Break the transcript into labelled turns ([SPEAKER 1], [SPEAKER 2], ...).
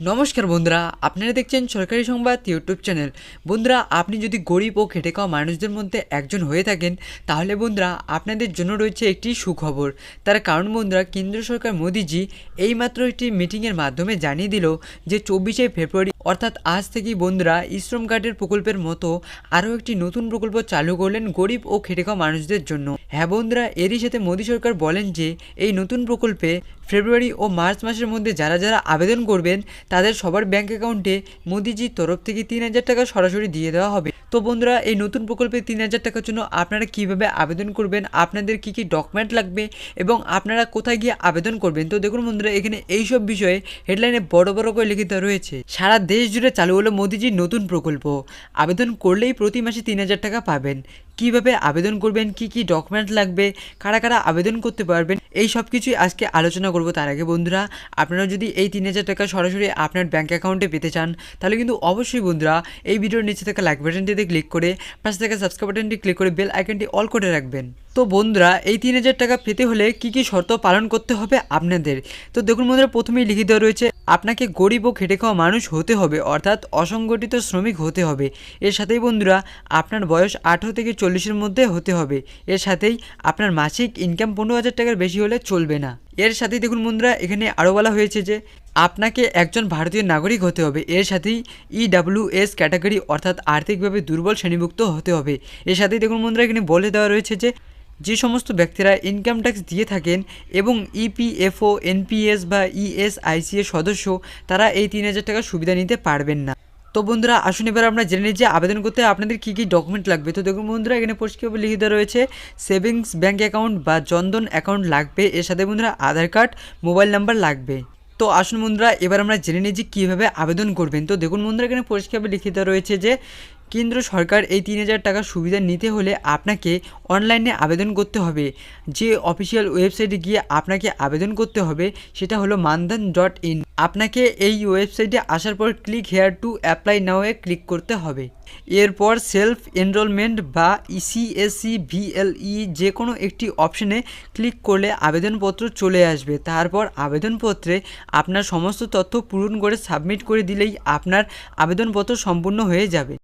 [SPEAKER 1] নমস্কার বন্ধুরা, আপনারা দেখছেন সরকারি সংবাদ ইউটিউব চ্যানেল। বন্ধুরা, আপনি যদি গরিব ও খেটে খাওয়া মানুষদের মধ্যে একজন হয়ে থাকেন, তাহলে বন্ধুরা, আপনাদের জন্য রয়েছে একটি সুখবর। তার কারণ বন্ধুরা, কেন্দ্র সরকার মোদিজি এইমাত্র একটি মিটিংয়ের মাধ্যমে জানিয়ে দিল যে চব্বিশে ফেব্রুয়ারি অর্থাৎ আজ থেকেই বন্ধুরা ইশ্রম কার্ডের প্রকল্পের মতো আরও একটি নতুন প্রকল্প চালু করলেন গরিব ও খেটে খাওয়া মানুষদের জন্য। হ্যাঁ বন্ধুরা, এরই সাথে মোদী সরকার বলেন যে, এই নতুন প্রকল্পে ফেব্রুয়ারি ও মার্চ মাসের মধ্যে যারা যারা আবেদন করবেন, তাদের সবার ব্যাঙ্ক অ্যাকাউন্টে মোদিজির তরফ থেকে তিন হাজার টাকা সরাসরি দিয়ে দেওয়া হবে। তো বন্ধুরা, এই নতুন প্রকল্পে তিন হাজার টাকার জন্য আপনারা কীভাবে আবেদন করবেন? আপনাদের কি কি ডকুমেন্ট লাগবে? এবং আপনারা কোথায় গিয়ে আবেদন করবেন? তো দেখুন বন্ধুরা, এখানে এই সব বিষয়ে হেডলাইনে বড় বড় করে লিখিত রয়েছে। সারা দেশ জুড়ে চালু হলো মোদিজির নতুন প্রকল্প। আবেদন করলেই প্রতি মাসে তিন হাজার টাকা পাবেন। কীভাবে আবেদন করবেন, কি কি ডকুমেন্ট লাগবে, কারা কারা আবেদন করতে পারবেন, এই সব কিছুই আজকে আলোচনা করব তার আগে বন্ধুরা। আপনারা যদি এই তিন হাজার টাকা সরাসরি আপনার ব্যাঙ্ক অ্যাকাউন্টে পেতে চান, তাহলে কিন্তু অবশ্যই বন্ধুরা এই ভিডিওর নিচে থাকা লাইক বাটনটিতে ক্লিক করে, পাশে থাকা সাবস্ক্রাইব বাটনটি ক্লিক করে বেল আইকনটি অল করে রাখবেন। তো বন্ধুরা, এই তিন হাজার টাকা পেতে হলে কি কি শর্ত পালন করতে হবে আপনাদের? তো দেখুন বন্ধুরা, প্রথমেই লিখিত রয়েছে, আপনাকে গরিব ও খেটে খাওয়া মানুষ হতে হবে, অর্থাৎ অসংগঠিত শ্রমিক হতে হবে। এর সাথেই বন্ধুরা, আপনার বয়স আঠেরো থেকে চল্লিশের মধ্যে হতে হবে। এর সাথেই আপনার মাসিক ইনকাম পনেরো হাজার টাকার বেশি হলে চলবে না। এর সাথেই দেখুন বন্ধুরা, এখানে আরও বলা হয়েছে যে, আপনাকে একজন ভারতীয় নাগরিক হতে হবে। এর সাথেই ইডাব্লিউএস ক্যাটাগরি অর্থাৎ আর্থিকভাবে দুর্বল শ্রেণীভুক্ত হতে হবে। এর সাথেই দেখুন বন্ধুরা, এখানে বলে দেওয়া রয়েছে যে যে সমস্ত ব্যক্তিরা ইনকাম ট্যাক্স দিয়ে থাকেন এবং E ইপিএফও এনপিএস বা ইএসআইসি এর সদস্য, তারা এই তিন হাজার টাকার সুবিধা নিতে পারবেন না। তো বন্ধুরা, আসুন এবার আমরা জেনে নিই যে আবেদন করতে আপনাদের কী কী ডকুমেন্ট লাগবে। তো দেখুন বন্ধুরা, এখানে পরিষ্কারভাবে লিখিত রয়েছে সেভিংস ব্যাঙ্ক অ্যাকাউন্ট বা জনধন অ্যাকাউন্ট লাগবে। এর সাথে বন্ধুরা, আধার কার্ড মোবাইল নাম্বার লাগবে। তো আসুন বন্ধুরা, এবার আমরা জেনে নিই যে কীভাবে আবেদন করবেন। তো দেখুন বন্ধুরা, এখানে পরিষ্কারভাবে লিখিত রয়েছে যে কেন্দ্র সরকার এই তিন হাজার টাকার সুবিধা নিতে হলে আপনাকে অনলাইনে আবেদন করতে হবে। যে অফিসিয়াল ওয়েবসাইটে গিয়ে আপনাকে আবেদন করতে হবে, সেটা হলো মানধন ডট ইন। আপনাকে এই ওয়েবসাইটে আসার পর click here to apply now A click করতে হবে। এরপর সেলফ এনরোলমেন্ট বা E ইসিএসসি ভিএলই যে কোনো একটি অপশনে ক্লিক করলে আবেদনপত্র চলে আসবে। তারপর আবেদনপত্রে আপনার সমস্ত তথ্য পূরণ করে সাবমিট করে দিলেই আপনার আবেদনপত্র সম্পূর্ণ হয়ে যাবে।